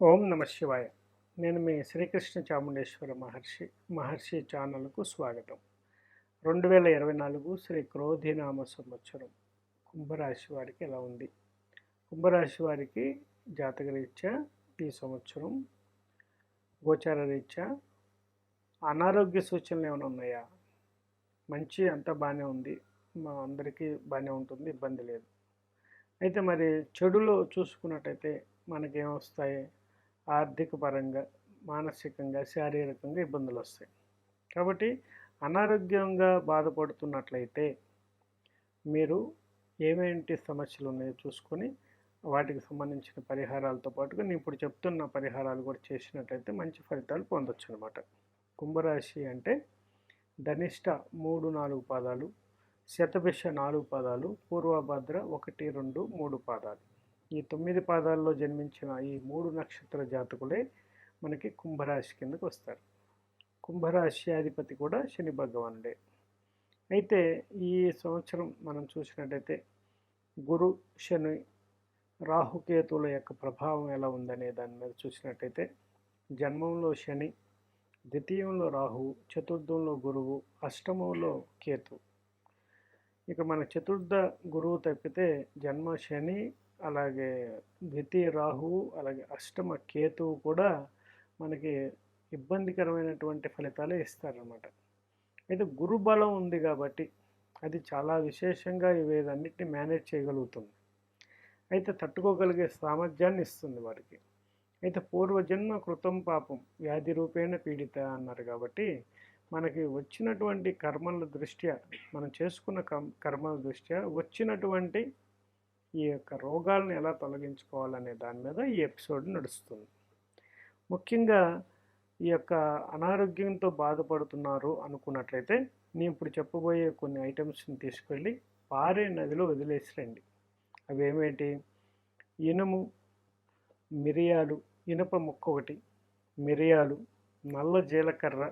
ఓం నమ శివాయ. నేను మీ శ్రీకృష్ణ చాముండేశ్వర మహర్షి మహర్షి ఛానల్కు స్వాగతం. రెండు వేల ఇరవై నాలుగు శ్రీ క్రోధినామ సంవత్సరం. కుంభరాశి వారికి ఎలా ఉంది? కుంభరాశి వారికి జాతకరీత్యా ఈ సంవత్సరం? గోచార రీత్యా అనారోగ్య సూచనలు ఏమైనా ఉన్నాయా? మంచి అంతా బాగానే ఉంది. మా అందరికీ బాగానే ఉంటుంది ఇబ్బంది లేదు. అయితే మరి చెడులో చూసుకున్నట్టయితే మనకేమొస్తాయి ఆర్థిక పరంగా మానసికంగా శారీరకంగా ఇబ్బందులు వస్తాయి కాబట్టి అనారోగ్యంగా బాధపడుతున్నట్లయితే మీరు ఏమేంటి సమస్యలు ఉన్నాయో చూసుకొని వాటికి సంబంధించిన పరిహారాలతో పాటుగా నేను ఇప్పుడు చెప్తున్న పరిహారాలు కూడా చేసినట్లయితే మంచి ఫలితాలు పొందొచ్చు అనమాట కుంభరాశి అంటే ధనిష్ట మూడు నాలుగు పాదాలు శతభిష నాలుగు పాదాలు పూర్వభద్ర ఒకటి రెండు మూడు పాదాలు. ఈ తొమ్మిది పాదాల్లో జన్మించిన ఈ మూడు నక్షత్ర జాతకులే మనకి కుంభరాశి కిందకు వస్తారు. కుంభరాశి అధిపతి కూడా శని భగవానుడే. అయితే ఈ సంవత్సరం మనం చూసినట్టయితే గురు శని రాహుకేతువుల యొక్క ప్రభావం ఎలా ఉందనే దాని మీద చూసినట్టయితే జన్మంలో శని ద్వితీయంలో రాహు చతుర్థంలో గురువు అష్టమంలో కేతు. ఇక మన చతుర్థ గురువు తప్పితే జన్మ శని అలాగే ద్వితీయ రాహువు అలాగే అష్టమ కేతువు కూడా మనకి ఇబ్బందికరమైనటువంటి ఫలితాలే ఇస్తారనమాట అయితే గురు బలం ఉంది కాబట్టి అది చాలా విశేషంగా ఇవేదన్నిటిని మేనేజ్ చేయగలుగుతుంది. అయితే తట్టుకోగలిగే సామర్థ్యాన్ని ఇస్తుంది వారికి. అయితే పూర్వజన్మ కృతం పాపం వ్యాధి రూపేణ పీడిత అన్నారు కాబట్టి మనకి వచ్చినటువంటి కర్మల దృష్ట్యా మనం చేసుకున్న కర్మల దృష్ట్యా వచ్చినటువంటి ఈ యొక్క రోగాలను ఎలా తొలగించుకోవాలనే దాని మీద ఈ ఎపిసోడ్ నడుస్తుంది. ముఖ్యంగా ఈ యొక్క అనారోగ్యంతో బాధపడుతున్నారు అనుకున్నట్లయితే నేను ఇప్పుడు చెప్పబోయే కొన్ని ఐటమ్స్ని తీసుకెళ్ళి పారే నదిలో వదిలేసిరండి అవి ఏమేంటి ఇనుము మిరియాలు ఇనుప ముక్క ఒకటి మిరియాలు నల్ల జీలకర్ర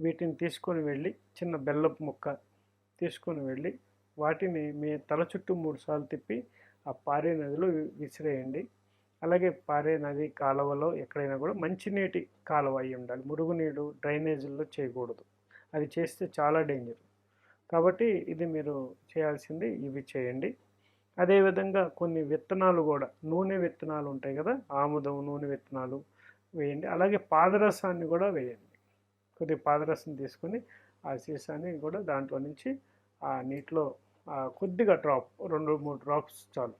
వీటిని తీసుకొని వెళ్ళి చిన్న బెల్లపు ముక్క తీసుకొని వెళ్ళి వాటిని మీ తల చుట్టూ మూడుసార్లు తిప్పి ఆ పారే నదిలో విసిరేయండి. అలాగే పారే నది కాలువలో ఎక్కడైనా కూడా మంచినీటి కాలువ అయి ఉండాలి. మురుగునీరు డ్రైనేజీల్లో చేయకూడదు. అది చేస్తే చాలా డేంజర్. కాబట్టి ఇది మీరు చేయాల్సింది ఇవి చేయండి. అదేవిధంగా కొన్ని విత్తనాలు కూడా నూనె విత్తనాలు ఉంటాయి కదా ఆముదం నూనె విత్తనాలు వేయండి. అలాగే పాదరసాన్ని కూడా వేయండి. కొద్దిగా పాదరసం తీసుకొని ఆ సీసాని కూడా దాంట్లో నుంచి ఆ నీటిలో కొద్దిగా డ్రాప్ రెండు మూడు డ్రాప్స్ చాలు.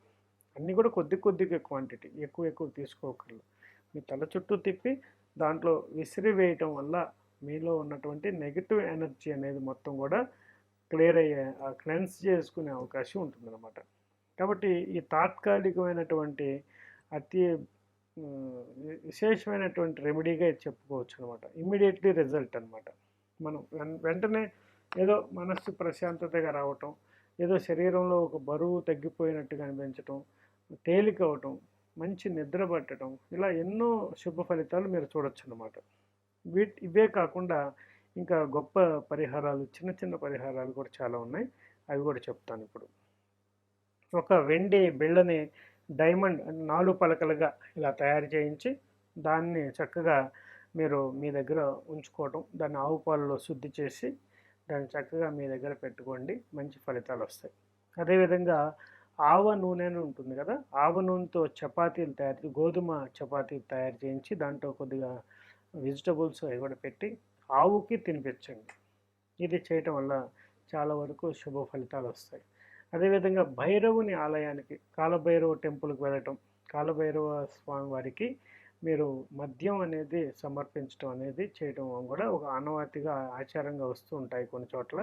అన్నీ కూడా కొద్ది కొద్దిగా క్వాంటిటీ ఎక్కువ ఎక్కువ తీసుకోకర్లేదు. మీ తల చుట్టూ తిప్పి దాంట్లో విసిరి వేయటం వల్ల మీలో ఉన్నటువంటి నెగిటివ్ ఎనర్జీ అనేది మొత్తం కూడా క్లియర్ అయ్యే క్లెన్స్ చేసుకునే అవకాశం ఉంటుందన్నమాట. కాబట్టి ఈ తాత్కాలికమైనటువంటి అతి విశేషమైనటువంటి రెమెడీగా చెప్పుకోవచ్చు అనమాట ఇమ్మీడియట్లీ రిజల్ట్ అనమాట మనం వెంటనే ఏదో మనస్సు ప్రశాంతతగా రావటం ఏదో శరీరంలో ఒక బరువు తగ్గిపోయినట్టుగా అనిపించటం తేలిక అవటం మంచి నిద్ర పట్టడం ఇలా ఎన్నో శుభ ఫలితాలు మీరు చూడొచ్చు అనమాట వీటి ఇవే కాకుండా ఇంకా గొప్ప పరిహారాలు చిన్న చిన్న పరిహారాలు కూడా చాలా ఉన్నాయి. అవి కూడా చెప్తాను ఇప్పుడు. ఒక వెండి బిళ్ళని డైమండ్ నాలుగు పలకలుగా ఇలా తయారు చేయించి దాన్ని చక్కగా మీరు మీ దగ్గర ఉంచుకోవటం దాన్ని ఆవు పాలలో శుద్ధి చేసి దాన్ని చక్కగా మీ దగ్గర పెట్టుకోండి. మంచి ఫలితాలు వస్తాయి అదేవిధంగా ఆవ నూనె ఉంటుంది కదా ఆవ నూనెతో చపాతీలు తయారు గోధుమ చపాతీలు తయారు చేయించి దాంట్లో కొద్దిగా వెజిటబుల్స్ అవి కూడా పెట్టి ఆవుకి తినిపించండి. ఇది చేయటం వల్ల చాలా వరకు శుభ ఫలితాలు వస్తాయి అదేవిధంగా భైరవుని ఆలయానికి కాలభైరవ టెంపుల్కి వెళ్ళటం కాలభైరవ స్వామి వారికి మీరు మద్యం అనేది సమర్పించడం అనేది చేయడం కూడా ఒక ఆనవాతిగా ఆచారంగా వస్తూ ఉంటాయి కొన్ని చోట్ల.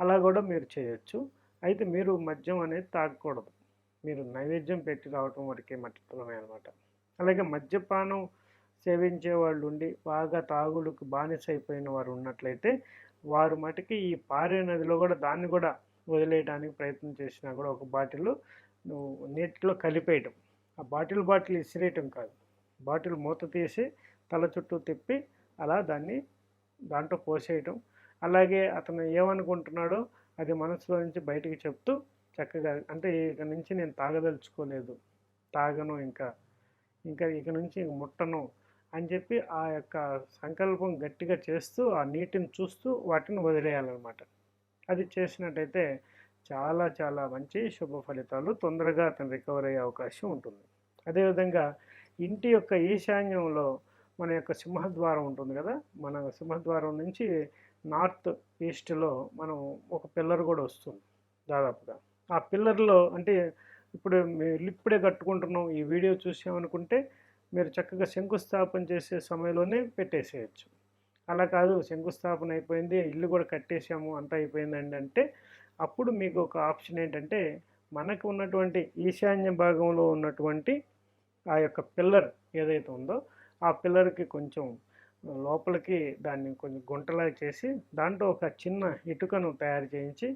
అలా కూడా మీరు చేయొచ్చు. అయితే మీరు మద్యం అనేది తాగకూడదు. మీరు నైవేద్యం పెట్టి రావటం వరకే మట్టుమే అనమాట అలాగే మద్యపానం సేవించే వాళ్ళు ఉండి బాగా తాగుడుకు బానిస అయిపోయిన వారు ఉన్నట్లయితే వారు మటుకి ఈ పారే నదిలో కూడా దాన్ని కూడా వదిలేయడానికి ప్రయత్నం చేసినా కూడా ఒక బాటిల్ నువ్వు నీటిలో కలిపేయటం. ఆ బాటిల్ బాటిల్ ఇసిరేయటం కాదు. బాటిల్ మూత తీసి తల చుట్టూ తిప్పి అలా దాన్ని దాంట్లో పోసేయటం. అలాగే అతను ఏమనుకుంటున్నాడో అది మనసులో నుంచి బయటికి చెప్తూ చక్కగా అంటే ఇక నుంచి నేను తాగదలుచుకోలేదు. తాగను ఇంకా. ఇంకా ఇక నుంచి ముట్టను అని చెప్పి ఆ యొక్క సంకల్పం గట్టిగా చేస్తూ ఆ నీటిని చూస్తూ వాటిని వదిలేయాలన్నమాట. అది చేసినట్టయితే చాలా చాలా మంచి శుభ ఫలితాలు తొందరగా అతను రికవర్ అయ్యే అవకాశం ఉంటుంది. అదేవిధంగా ఇంటి యొక్క ఈశాన్యంలో మన యొక్క సింహద్వారం ఉంటుంది కదా? మన సింహద్వారం నుంచి నార్త్ ఈస్ట్లో మనం ఒక పిల్లర్ కూడా వస్తుంది దాదాపుగా. ఆ పిల్లర్లో అంటే ఇప్పుడు మీరు ఇప్పుడే కట్టుకుంటున్నాం ఈ వీడియో చూసామనుకుంటే మీరు చక్కగా శంకుస్థాపన చేసే సమయంలోనే పెట్టేసేయచ్చు. అలా కాదు శంకుస్థాపన అయిపోయింది ఇల్లు కూడా కట్టేసాము అంత అయిపోయిందండి అంటే అప్పుడు మీకు ఒక ఆప్షన్ ఏంటంటే మనకు ఉన్నటువంటి ఈశాన్య భాగంలో ఉన్నటువంటి ఆ యొక్క పిల్లర్ ఏదైతే ఉందో ఆ పిల్లర్కి కొంచెం లోపలికి దాన్ని కొంచెం గుంటలా చేసి దాంట్లో ఒక చిన్న ఇటుకను తయారు చేయించి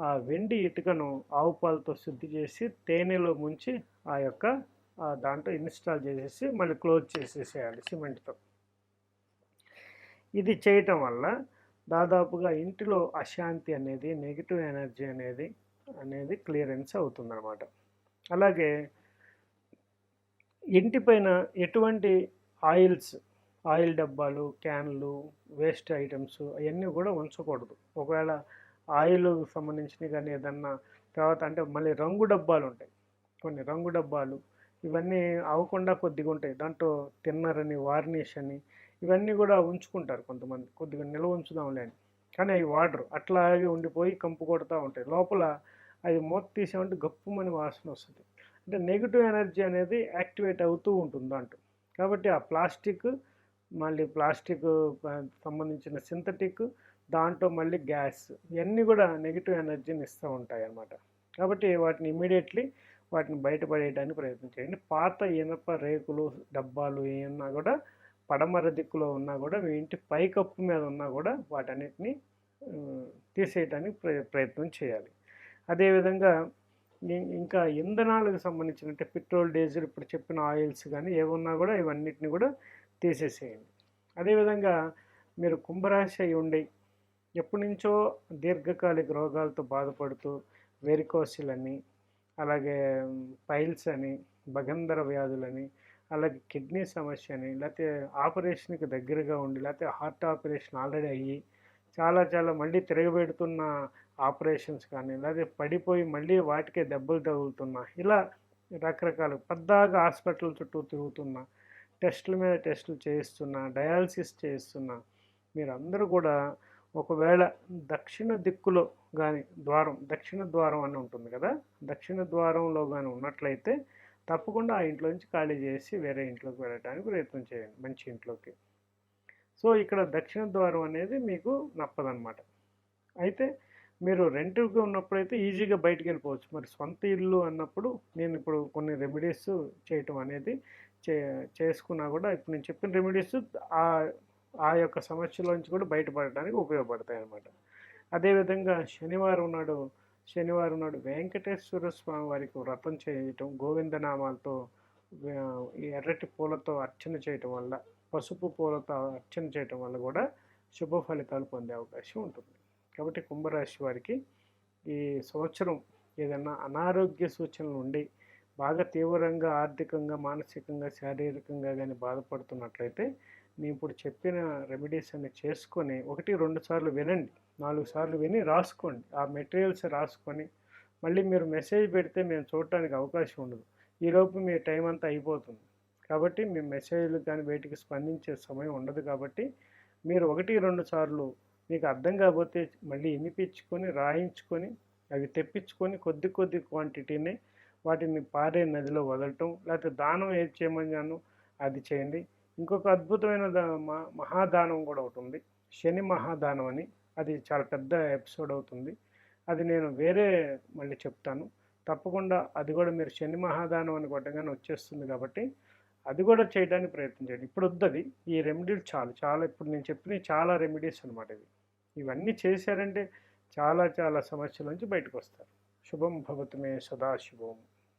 ఆ వెండి ఇటుకను ఆవు పాలతో శుద్ధి చేసి తేనెలో ముంచి ఆ యొక్క దాంట్లో ఇన్స్టాల్ చేసేసి మళ్ళీ క్లోజ్ చేసేసేయాలి సిమెంట్తో. ఇది చేయటం వల్ల దాదాపుగా ఇంటిలో అశాంతి అనేది నెగిటివ్ ఎనర్జీ అనేది అనేది క్లియరెన్స్ అవుతుందన్నమాట. అలాగే ఇంటిపైన ఎటువంటి ఆయిల్స్ ఆయిల్ డబ్బాలు క్యాన్లు వేస్ట్ ఐటమ్స్ అవన్నీ కూడా ఉంచకూడదు. ఒకవేళ ఆయిల్ సంబంధించినవి కానీ ఏదన్నా తర్వాత అంటే మళ్ళీ రంగు డబ్బాలు ఉంటాయి. కొన్ని రంగు డబ్బాలు ఇవన్నీ అవ్వకుండా కొద్దిగా ఉంటాయి. దాంట్లో తిన్నరని వార్నిష్ అని ఇవన్నీ కూడా ఉంచుకుంటారు కొంతమంది. కొద్దిగా నిల్వ ఉంచుదాంలే అని. కానీ అవి వాడరు. అట్లాగే ఉండిపోయి కంపు కొడుతూ ఉంటాయి. లోపల అవి మూత తీసామంటే గప్పుమని వాసన వస్తుంది. అంటే నెగిటివ్ ఎనర్జీ అనేది యాక్టివేట్ అవుతూ ఉంటుంది అంటూ. కాబట్టి ఆ ప్లాస్టిక్ మళ్ళీ ప్లాస్టిక్ సంబంధించిన సింథటిక్ దాంట్లో మళ్ళీ గ్యాస్ ఇవన్నీ కూడా నెగిటివ్ ఎనర్జీని ఇస్తూ ఉంటాయి అన్నమాట కాబట్టి వాటిని ఇమీడియట్లీ వాటిని బయటపడేయడానికి ప్రయత్నం చేయండి. పాత ఇనప రేకులు డబ్బాలు ఏమన్నా కూడా పడమర దిక్కులో ఉన్నా కూడా మీ ఇంటి పైకప్పు మీద ఉన్నా కూడా వాటన్నిటిని తీసేయడానికి ప్రయత్నం చేయాలి. అదేవిధంగా ఇంకా ఇంధనాలకు సంబంధించిన అంటే పెట్రోల్ డీజిల్ ఇప్పుడు చెప్పిన ఆయిల్స్ కానీ ఏమున్నా కూడా ఇవన్నిటిని కూడా తీసేసేయండి. అదేవిధంగా మీరు కుంభరాశి అయి ఉండి ఎప్పటి నుంచో దీర్ఘకాలిక రోగాలతో బాధపడుతూ వెరికోసిలని అలాగే పైల్స్ అని భగంధర వ్యాధులని అలాగే కిడ్నీ సమస్య అని లేకపోతే ఆపరేషన్కి దగ్గరగా ఉండి లేకపోతే హార్ట్ ఆపరేషన్ ఆల్రెడీ అయ్యి చాలా చాలా మళ్ళీ తిరగబెడుతున్న ఆపరేషన్స్ కానీ లేదా పడిపోయి మళ్ళీ వాటికే దెబ్బలు తగులుతున్నా ఇలా రకరకాల పెద్దగా హాస్పిటల్ చుట్టూ తిరుగుతున్నా టెస్టుల మీద టెస్టులు చేయిస్తున్నా డయాలసిస్ చేయిస్తున్నా మీరందరూ కూడా ఒకవేళ దక్షిణ దిక్కులో కానీ ద్వారం దక్షిణ ద్వారం అని ఉంటుంది కదా దక్షిణ ద్వారంలో కానీ ఉన్నట్లయితే తప్పకుండా ఆ ఇంట్లో నుంచి ఖాళీ చేసి వేరే ఇంట్లోకి వెళ్ళడానికి ప్రయత్నం చేయండి మంచి ఇంట్లోకి. సో ఇక్కడ దక్షిణ ద్వారం అనేది మీకు నప్పదనమాట అయితే మీరు రెంట్కి ఉన్నప్పుడైతే ఈజీగా బయటికి వెళ్ళిపోవచ్చు మరి సొంత ఇల్లు అన్నప్పుడు నేను ఇప్పుడు కొన్ని రెమెడీస్ చేయటం అనేది చే చేసుకున్నా కూడా ఇప్పుడు నేను చెప్పిన రెమెడీస్ ఆ ఆ యొక్క సమస్యలోంచి కూడా బయటపడడానికి ఉపయోగపడతాయి అన్నమాట. అదేవిధంగా శనివారం నాడు శనివారం నాడు వెంకటేశ్వర స్వామి వారికి వ్రతం చేయటం గోవిందనామాలతో ఈ ఎర్రటి పూలతో అర్చన చేయటం వల్ల పసుపు పూలతో అర్చన చేయటం వల్ల కూడా శుభ ఫలితాలు పొందే అవకాశం ఉంటుంది. కాబట్టి కుంభరాశి వారికి ఈ సంవత్సరం ఏదైనా అనారోగ్య సూచనలు ఉండి బాగా తీవ్రంగా ఆర్థికంగా మానసికంగా శారీరకంగా కానీ బాధపడుతున్నట్లయితే నేను ఇప్పుడు చెప్పిన రెమెడీస్ అన్ని చేసుకొని ఒకటి రెండు సార్లు వినండి. నాలుగు సార్లు విని రాసుకోండి. ఆ మెటీరియల్స్ రాసుకొని మళ్ళీ మీరు మెసేజ్ పెడితే మేము చూడటానికి అవకాశం ఉండదు. ఈలోపు మీ టైం అంతా అయిపోతుంది. కాబట్టి మీ మెసేజ్లు కానీ బయటికి స్పందించే సమయం ఉండదు కాబట్టి మీరు ఒకటి రెండు సార్లు మీకు అర్థం కాకపోతే మళ్ళీ వినిపించుకొని రాయించుకొని అవి తెప్పించుకొని కొద్ది కొద్ది క్వాంటిటీని వాటిని పారే నదిలో వదలటం లేకపోతే దానం ఏది చేయమన్నాను అది చేయండి. ఇంకొక అద్భుతమైన మహాదానం కూడా ఒకటి ఉంది. శని మహాదానం అని. అది చాలా పెద్ద ఎపిసోడ్ అవుతుంది. అది నేను వేరే మళ్ళీ చెప్తాను. తప్పకుండా అది కూడా మీరు శని మహాదానం అని కొట్టగానే వచ్చేస్తుంది కాబట్టి అది కూడా చేయడానికి చేయండి. ఇప్పుడు వద్దది. ఈ రెమెడీలు చాలు. చాలా ఇప్పుడు నేను చెప్పిన చాలా రెమెడీస్ అనమాట ఇవి. ఇవన్నీ చేశారంటే చాలా చాలా సమస్యల నుంచి బయటకు వస్తారు. శుభం భవతమే సదాశివం.